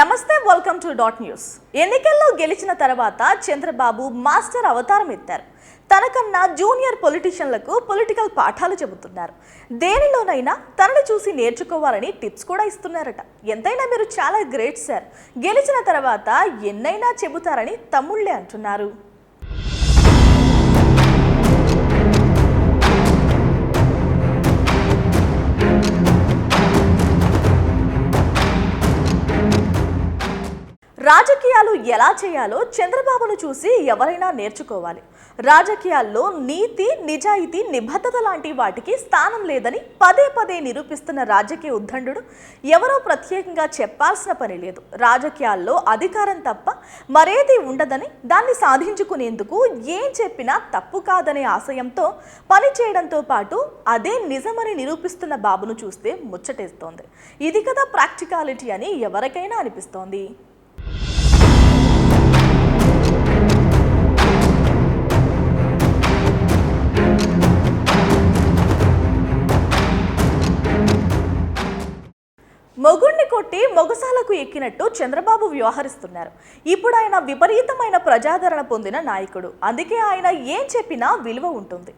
నమస్తే welcome to dot news ఎన్నికల్లో గెలిచిన తర్వాత చంద్రబాబు మాస్టర్ అవతారం ఎత్తారు. తనకన్నా జూనియర్ పొలిటీషియన్లకు పొలిటికల్ పాఠాలు చెబుతున్నారు. దేనిలోనైనా తనను చూసి నేర్చుకోవాలని టిప్స్ కూడా ఇస్తున్నారట. ఎంతైనా మీరు చాలా గ్రేట్ సార్ గెలిచిన తర్వాత ఎన్నైనా చెబుతారని తమ్ముళ్ళే అంటున్నారు. రాజకీయాలు ఎలా చేయాలో చంద్రబాబును చూసి ఎవరైనా నేర్చుకోవాలి. రాజకీయాల్లో నీతి నిజాయితీ నిబద్ధత లాంటి వాటికి స్థానం లేదని పదే పదే నిరూపిస్తున్న రాజకీయ ఉద్దండు ఎవరో ప్రత్యేకంగా చెప్పాల్సిన పని లేదు. రాజకీయాల్లో అధికారం తప్ప మరేది ఉండదని దాన్ని సాధించుకునేందుకు ఏం చెప్పినా తప్పు కాదనే ఆశయంతో పని చేయడంతో పాటు అదే నిజమని నిరూపిస్తున్న బాబును చూస్తే ముచ్చటేస్తోంది. ఇది కదా ప్రాక్టికాలిటీ అని ఎవరికైనా అనిపిస్తోంది. కొట్టి మొగసాలకు ఎక్కినట్టు చంద్రబాబు వ్యవహరిస్తున్నారు. ఇప్పుడు ఆయన విపరీతమైన ప్రజాదరణ పొందిన నాయకుడు. అందుకే ఆయన ఏం చెప్పినా విలువ ఉంటుంది.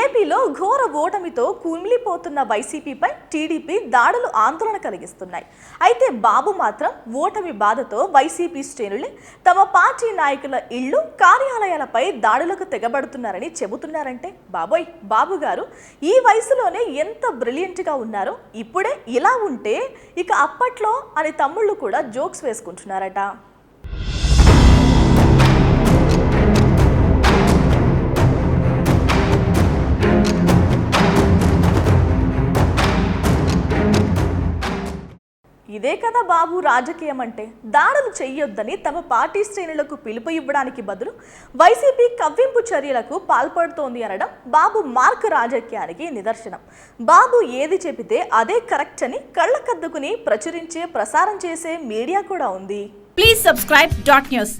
ఏపీలో ఘోర ఓటమితో కుమిలిపోతున్న వైసీపీపై టీడీపీ దాడులు ఆందోళన కలిగిస్తున్నాయి. అయితే బాబు మాత్రం ఓటమి బాధతో వైసీపీ శ్రేణులే తమ పార్టీ నాయకుల ఇళ్ళు కార్యాలయాలపై దాడులకు తెగబడుతున్నారని చెబుతున్నారంటే బాబోయ్ బాబు గారు ఈ వయసులోనే ఎంత బ్రిలియంట్గా ఉన్నారో ఇప్పుడే ఇలా ఉంటే ఇక అప్పట్లో అని తమ్ముళ్ళు కూడా జోక్స్ వేసుకుంటున్నారట. ఇదే కదా బాబు రాజకీయం అంటే దాడులు చెయ్యొద్దని తమ పార్టీ శ్రేణులకు పిలుపు ఇవ్వడానికి బదులు వైసీపీ కవ్వింపు చర్యలకు పాల్పడుతోంది అనడం బాబు మార్క్ రాజకీయానికి నిదర్శనం. బాబు ఏది చెబితే అదే కరెక్ట్ అని కళ్ళకద్దుకుని ప్రచురించే ప్రసారం చేసే మీడియా కూడా ఉంది. Please subscribe dot news